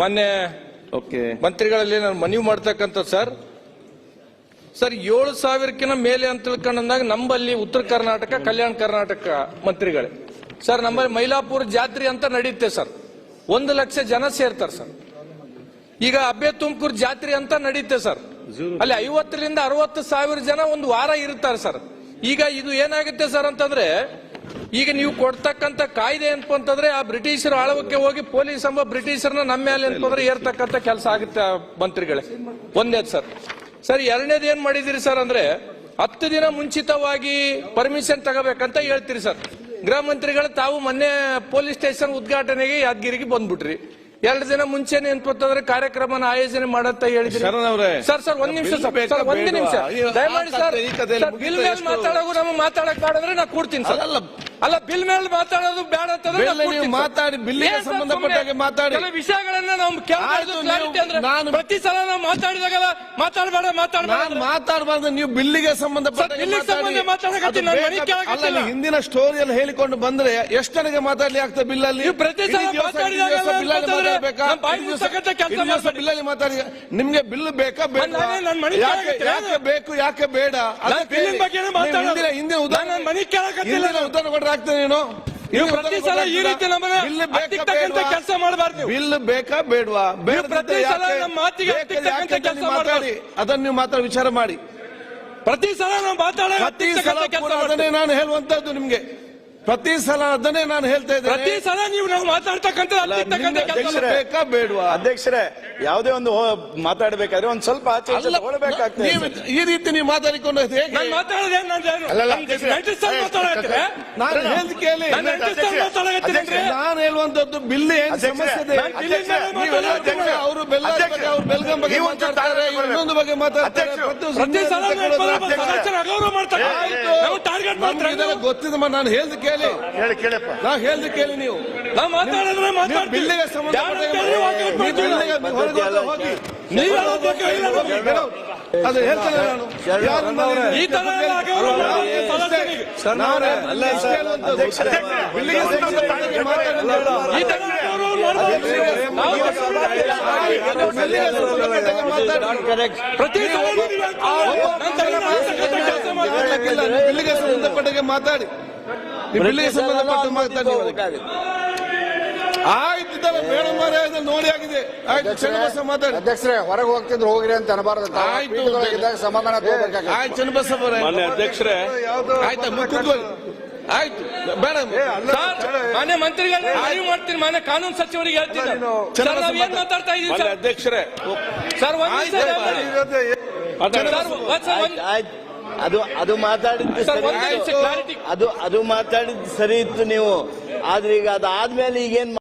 ಮಾನ್ಯ ಓಕೆ ಮಂತ್ರಿಗಳಲ್ಲಿ ನಾನು ಮನವಿ ಮಾಡ್ತಕ್ಕಂಥ ಸರ್. ಸರ್ ಏಳು ಸಾವಿರಕ್ಕಿಂತ ಮೇಲೆ ಅಂತ ತಿಳ್ಕೊಂಡಂದಾಗ ನಂಬಲ್ಲಿ ಉತ್ತರ ಕರ್ನಾಟಕ ಕಲ್ಯಾಣ ಕರ್ನಾಟಕ ಮಂತ್ರಿಗಳೇ. ಸರ್ ನಮ್ಮಲ್ಲಿ ಮೈಲಾಪುರ ಜಾತ್ರೆ ಅಂತ ನಡೆಯುತ್ತೆ ಸರ್. ಒಂದು ಲಕ್ಷ ಜನ ಸೇರ್ತಾರೆ ಸರ್. ಈಗ ಅಬ್ಬೆ ತುಮಕೂರು ಜಾತ್ರೆ ಅಂತ ನಡೆಯುತ್ತೆ ಸರ್. ಅಲ್ಲಿ ಐವತ್ತರಿಂದ ಅರವತ್ತು ಸಾವಿರ ಜನ ಒಂದು ವಾರ ಇರ್ತಾರೆ ಸರ್. ಈಗ ಇದು ಏನಾಗುತ್ತೆ ಸರ್ ಅಂತಂದ್ರೆ ಈಗ ನೀವು ಕೊಡ್ತಕ್ಕಂತ ಕಾಯ್ದೆ ಅಂತಂದ್ರೆ ಆ ಬ್ರಿಟಿಷರ ಆಳವಕ್ಕೆ ಹೋಗಿ ಪೊಲೀಸ್ ಎಂಬ ಬ್ರಿಟಿಷರ್ನ ನಮ್ಮ ಮೇಲೆ ಅಂತಂದ್ರೆ ಏರ್ತಕ್ಕಂತ ಕೆಲಸ ಆಗುತ್ತೆ ಮಂತ್ರಿಗಳೇ. ಒಂದೇದ್ ಸರ್. ಸರ್ ಎರಡನೇದು ಏನ್ ಮಾಡಿದಿರಿ ಸರ್ ಅಂದ್ರೆ ಹತ್ತು ದಿನ ಮುಂಚಿತವಾಗಿ ಪರ್ಮಿಷನ್ ತಗೋಬೇಕಂತ ಹೇಳ್ತೀರಿ ಸರ್. ಗೃಹ ಮಂತ್ರಿಗಳು ತಾವು ಮೊನ್ನೆ ಪೊಲೀಸ್ ಸ್ಟೇಷನ್ ಉದ್ಘಾಟನೆಗೆ ಯಾದಗಿರಿಗೆ ಬಂದ್ಬಿಟ್ರಿ. ಎರಡು ದಿನ ಮುಂಚೆನೆ ಏನ್ಪತ್ತಂದ್ರೆ ಕಾರ್ಯಕ್ರಮನ ಆಯೋಜನೆ ಮಾಡಂತ ಹೇಳಿದ್ರಿ. ಸರ್ ಸರ್ ಒಂದ್ ನಿಮಿಷ ಸರ್ ಒಂದು? ನಿಮಿಷ. ದಯಮಾಡಿ ಸರ್ ಬಿಲ್ ಮೇಲೆ ಮಾತಾಡೋದು ನಮಗೆ ಮಾತಾಡಕ್ ಬೇಡಂದ್ರೆ ನಾ ಕೊಡ್ತೀನಿ ಸರ್. ಅಲ್ಲ, ಬಿಲ್ ಮೇಲೆ ಮಾತಾಡೋದು ಬೇಡ ಅಂತಂದ್ರೆ ನಾ ಬಿಲ್ ನೀವು ಮಾತಾಡಿ, ಮಾತಾಡಿ. ವಿಷಯಗಳನ್ನ ನಾವು ಅಂದ್ರೆ ನಾನು- ಪ್ರತಿ ಸಲ ನಾವು ಮಾತಾಡಿದಾಗ ಮಾತಾಡಬೇಡ ಮಾತಾಡಬೇಡ ನಾನು ಮಾತಾಡಬಾರ್ದು ನೀವು ಬಿಲ್ಲಿಗೆ ಸಂಬಂಧಪಟ್ಟ ಹಿಂದಿನ ಸ್ಟೋರಿಯಲ್ಲಿ ಹೇಳಿಕೊಂಡು ಬಂದ್ರೆ ಎಷ್ಟು ನನಗೆ ಮಾತಾಡ್ಲಿ ಆಗ್ತದೆ ಬಿಲ್ ಅಲ್ಲಿ ಪ್ರತಿ ಸಲ ಬಿಲ್ಲಲ್ಲಿ ಮಾತಾಡಿ. ನಿಮ್ಗೆ ಬಿಲ್ ಬೇಕಾ ಯಾಕೆ ಬೇಕು ಯಾಕೆ ಬೇಡ. ಹಿಂದಿನ ಉದಾಹರಣೆ ಉದಾಹರಣೆ ಕೊಟ್ರೆ ಆಗ್ತದೆ ನೀನು? ನೀವು ಪ್ರತಿ ಸಲ ಈ ರೀತಿ ನಮಗೆ ಬಿಲ್ ಬೇಕಂತ? ಕೆಲಸ ಮಾಡಬಾರ್ದು ಬಿಲ್ ಬೇಕಾ ಬೇಡವಾ? ಬೇಡ ಪ್ರತಿ ಸಲ ನಮ್ಮ ಮಾತಿಗೆ ಕೆಲಸ ಮಾಡಿ ಮಾತಾಡಿ. ಅದನ್ನ ನೀವು ಮಾತ್ರ ವಿಚಾರ ಮಾಡಿ. ಪ್ರತಿ ಸಲ ನಾವು ಮಾತಾಡೋ ಪ್ರತಿ ಸಲ ನಾನು ಹೇಳುವಂತದ್ದು ನಿಮ್ಗೆ. ಪ್ರತಿ ಸಲ ಅದನ್ನೇ ನಾನು ಹೇಳ್ತಾ ಪ್ರತಿ ಇದ್ದೇನೆ ಸಲ ನೀವು ನಾವು ಮಾತಾಡ್ತಕ್ಕಂಥ ನಿಮ್ಗೆ ಕೆಲಸ ಬಿಲ್ ಬೇಕಾ ಬೇಡವಾ? ಅಧ್ಯಕ್ಷರೇ ಯಾವುದೇ ಒಂದು ಮಾತಾಡಬೇಕಾದ್ರೆ ಮಾತಾಡ್ಬೇಕಾದ್ರೆ ಒಂದ್ ಸ್ವಲ್ಪ ಆಚೆ ಈಚೆ ಅಲ್ಲ, ನೀವು ಈ ರೀತಿ ನೀವು ಮಾತಾಡಿಕೊಂಡು ಹೇಗೆ? ನಾನು ಮಾತಾಡೋದೇನು ನಾನು ಅಲ್ಲಲ್ಲ, ನೈಂಟಿ ಮಾತಾಡತ್ತೀರಾ ನಾನು ಹೇಳ್ದು ಕೇಳಿ. ನಾನು ನೈಂಟಿ ಮಾತಾಡಕತ್ತೀನಿ ನಾನು ಹೇಳುವಂತದ್ದು ಬಿಲ್ ಏನ್ ಅಧ್ಯಕ್ಷರೇ, ಸಮಸ್ಯೆ ಇದೆ? ನಾನು ಮೇಲೆ ನೀವೆಲ್ಲ. ಅವರು ಬಗ್ಗೆ ಅವ್ರು ಬೆಲ್ಗಂ ಬಗ್ಗೆ ನೀವು ಒಂಚೂರು ಮಾತಾಡ್ತಾರೆ ತಾಳ್ಮೆ ಇನ್ನೊಂದು ಬಗ್ಗೆ ಮಾತಾಡ್ತಾರೆ ಅಧ್ಯಕ್ಷರು, ಪ್ರತಿ ಪ್ರತಿ ಸಲ ತಗೊಳ್ಳೋದು. ಸದಸ್ಯರ ಅಗೌರವ ಮಾಡ್ತಾರೆ ಟಾರ್ಗೆಟ್ ಮಾಡ್ತಾರೆ ಗೊತ್ತಿದೆ ನಾನು ಹೇಳ್ದು ಕೇಳಿ ಹೇಳಿ ಕೇಳಪ್ಪ ನಾ ಹೇಳ್ದು ಕೇಳಿ ನೀವು ನಾವು ಮಾತಾಡಿದ್ರೆ ಬಿಲ್ಲಿಗೆ ಹೋಗಿ- ಹೋಗಿ ನೀವು ಹೇಳೋದು ಬೇಕಾ ಅದು ಹೇಳ್ತೇನೆ ನಾನು ಈ ತರ ಎಲ್ಲ ಅಗೌರವ ನಾನು ಅಲ್ಲ ಸರ್, ಬಿಲ್ಲಿಗೆ ಸಂಬಂಧಪಟ್ಟ ಮಾತಾಡೋದು. ಈ ತರ ಅಗೌರವ ಮಾಡ್ಬಾರ್ದು. ನಾವು ಬಿಲ್ಲಿಗೆ ಸಂಬಂಧಪಟ್ಟ ಮಾತಾಡಿ. ಪ್ರತಿ ನೀವು ಹೇಳ್ತೀರಾ, ನಾನು ತಲೆಗೆ ಹಾಕ್ತಕ್ಕಂಥ ನೀವು ಬಿಲ್ಲಿಗೆ ಸಂಬಂಧಪಟ್ಟಾಗೆ ಮಾತಾಡಿ ನೀವು ಬಿಲ್ಲಿಗೆ ಸಂಬಂಧಪಟ್ಟ ಮಾತಾಡಿ ಬೇಡ ನೋಡಿ ಆಗಿದೆ ಆಯ್ತು ಚನ್ನಬಸ ಮಾತಾಡಿ ಅಧ್ಯಕ್ಷರೇ ಹೊರಗೆ ಹೋಗ್ತಿದ್ರು ಹೋಗ್ರಿ ಅಂತ ಅನಬಾರದು ಆಯ್ತು. ಸಮಾಧಾನ ತಗೋಬೇಕಾಗುತ್ತೆ ಆಯ್ತು ಚನ್ನಬಸ ಮಾನ್ಯ ಅಧ್ಯಕ್ಷರೇ ಆಯ್ತಾ ಕೂತ್ಕೊಳ್ಳಿ ಆಯ್ತು ಬೇಡ ಸರ್, ಮಾನ್ಯ ಮಂತ್ರಿಗಳನ್ನ ಮನವಿ ಮಾಡ್ತೀನಿ ಮಾನ್ಯ ಕಾನೂನು ಸಚಿವರಿಗೆ ಹೇಳ್ತೀನಿ. ಸರ್ ಮಾತಾಡ್ತಾ ಇದೀವಿ ಸರ್ ಅಧ್ಯಕ್ಷರೇ ಸರ್ ಒಂದ್. ಸರ್, ಅದು ಅದು ಮಾತಾಡಿದ್ದು ಸರಿ ಅದು ಅದು ಮಾತಾಡಿದ್ದು ಸರಿ ಇತ್ತು ನೀವು. ಆದ್ರೆ ಈಗ ಅದಾದ್ಮೇಲೆ ಈಗೇನ್